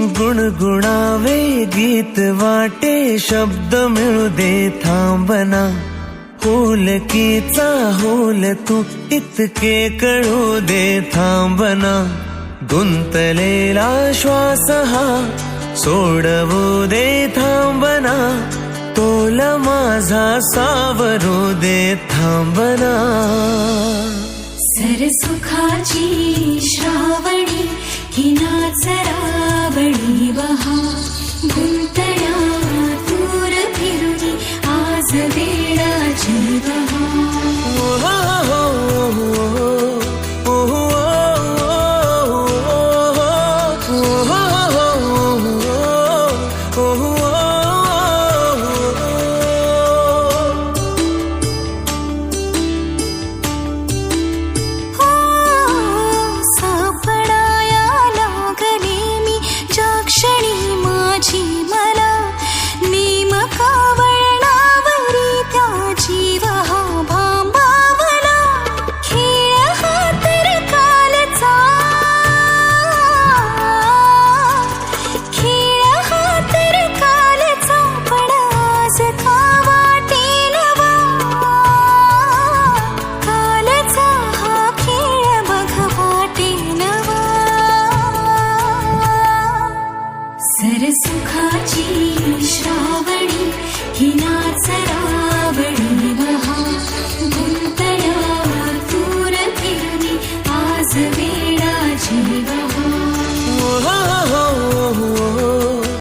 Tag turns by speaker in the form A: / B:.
A: गुणगुणावे गीत वाटे शब्द मिळू दे थांबना. होलकीचा होल तू इतके कळू दे थांबना. गुंतलेला श्वास हा सोडवू दे थांबना. तोल माझा सावरू दे थांबना.
B: सरसुखाची श्रावणी